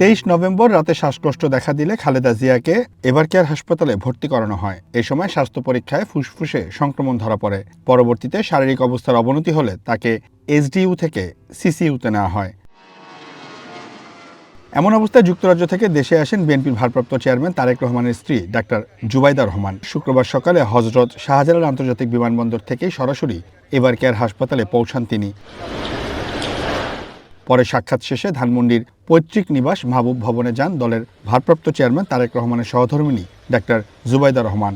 তেইশ নভেম্বর রাতে শ্বাসকষ্ট দেখা দিলে খালেদা জিয়াকে এভার কেয়ার হাসপাতালে ভর্তি করানো হয়? এ সময় স্বাস্থ্য পরীক্ষায় ফুসফুসে সংক্রমণ ধরা পড়ে। পরবর্তীতে শারীরিক অবস্থার অবনতি হলে তাকে এসডিইউ থেকে সিসিইউতে নেওয়া হয়। এমন অবস্থায় যুক্তরাজ্য থেকে দেশে আসেন বিএনপির ভারপ্রাপ্ত চেয়ারম্যান তারেক রহমানের স্ত্রী ডাক্তার জুবাইদা রহমান। শুক্রবার সকালে হজরত শাহজালাল আন্তর্জাতিক বিমানবন্দর থেকেই সরাসরি এবার কেয়ার হাসপাতালে পৌঁছান তিনি। পরে সাক্ষাৎ শেষে ধানমন্ডির পৈতৃক নিবাস মাহবুব ভবনে যান দলের ভারপ্রাপ্ত চেয়ারম্যান তারেক রহমানের সহধর্মিণী ডাক্তার জুবাইদা রহমান।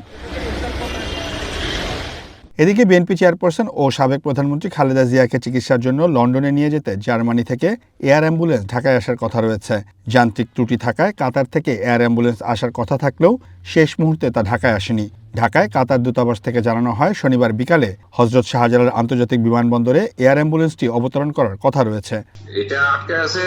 এদিকে বিএনপি চেয়ারপারসন ও সাবেক প্রধানমন্ত্রী খালেদা জিয়াকে চিকিৎসার জন্য লন্ডনে নিয়ে যেতে জার্মানি থেকে এয়ার অ্যাম্বুলেন্স ঢাকায় আসার কথা রয়েছে। যান্ত্রিক ত্রুটি থাকায় কাতার থেকে এয়ার অ্যাম্বুলেন্স আসার কথা থাকলেও শেষ মুহূর্তে তা ঢাকায় আসেনি। ঢাকায় কাতার দূতাবাস থেকে জানানো হয়, শনিবার বিকালে হজরত শাহজালাল আন্তর্জাতিক বিমানবন্দরে এয়ার অ্যাম্বুলেন্সটি অবতরণ করার কথা রয়েছে। এটা আটকে আছে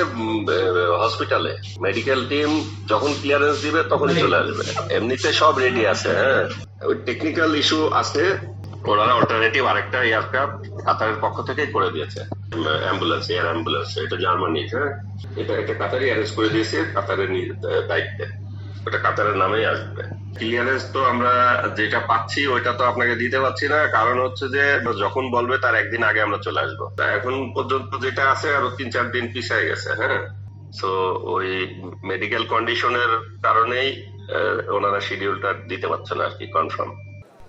হসপিটালে। মেডিকেল টিম যখন ক্লিয়ারেন্স দিবে, তখনই চলে আসবে। এমনিতে সব রেডি আছে হ্যাঁ। ওই টেকনিক্যাল ইস্যু আছে, ওনারা অল্টারনেটিভ আরেকটা এয়ারক্রাফট কাতারের পক্ষ থেকেই করে দিয়েছে। অ্যাম্বুলেন্স এয়ার অ্যাম্বুলেন্স এটা জার্মানি হ্যাঁ। এটা এটা কাতারই অ্যারেঞ্জ করে দিয়েছে, কাতারের দায়িত্বে। ওটা কাতারের নামেই আসবে। ক্লিয়ারেন্স তো আমরা যেটা পাচ্ছি ওইটা তো আপনাকে দিতে পারছি না। কারণ হচ্ছে যে যখন বলবে তার একদিন আগে আমরা চলে আসব। তা এখন পর্যন্ত যেটা আছে আরও তিন চার দিন পিছিয়ে গেছে হ্যাঁ? তো ওই মেডিকেল কন্ডিশনের কারণেই ওনারা শিডিউলটা দিতে পারছে না আর কি কনফার্ম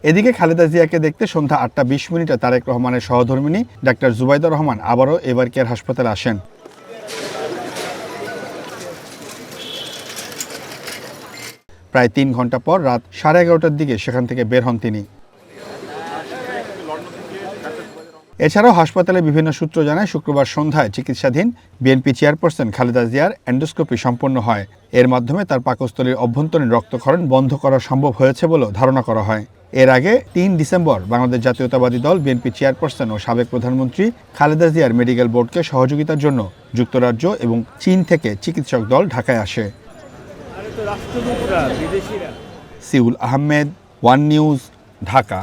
এদিকে খালেদা জিয়াকে দেখতে সন্ধ্যা আটটা বিশ মিনিটে তারেক রহমানের সহধর্মিনী ডাক্তার জুবাইদা রহমান আবারও এবার কেয়ার হাসপাতালে আসেন। প্রায় তিন ঘণ্টা পর রাত সাড়ে এগারোটার দিকে সেখান থেকে বের হন তিনি। এছাড়াও হাসপাতালে বিভিন্ন সূত্র জানায় শুক্রবার সন্ধ্যায় চিকিৎসাধীন বিএনপি চেয়ারপারসন খালেদা জিয়ার অ্যান্ডোস্কোপি সম্পন্ন হয়। এর মাধ্যমে তার পাকস্থলীর অভ্যন্তরীণ রক্তক্ষরণ বন্ধ করা সম্ভব হয়েছে বলেও ধারণা করা হয়। এর আগে তিন ডিসেম্বর বাংলাদেশ জাতীয়তাবাদী দল বিএনপি চেয়ারপারসন ও সাবেক প্রধানমন্ত্রী খালেদা জিয়ার মেডিকেল বোর্ডকে সহযোগিতার জন্য যুক্তরাজ্য এবং চীন থেকে চিকিৎসক দল ঢাকায় আসে। রাষ্ট্রদূতরা বিদেশিরা Seoul Ahmed one news Dhaka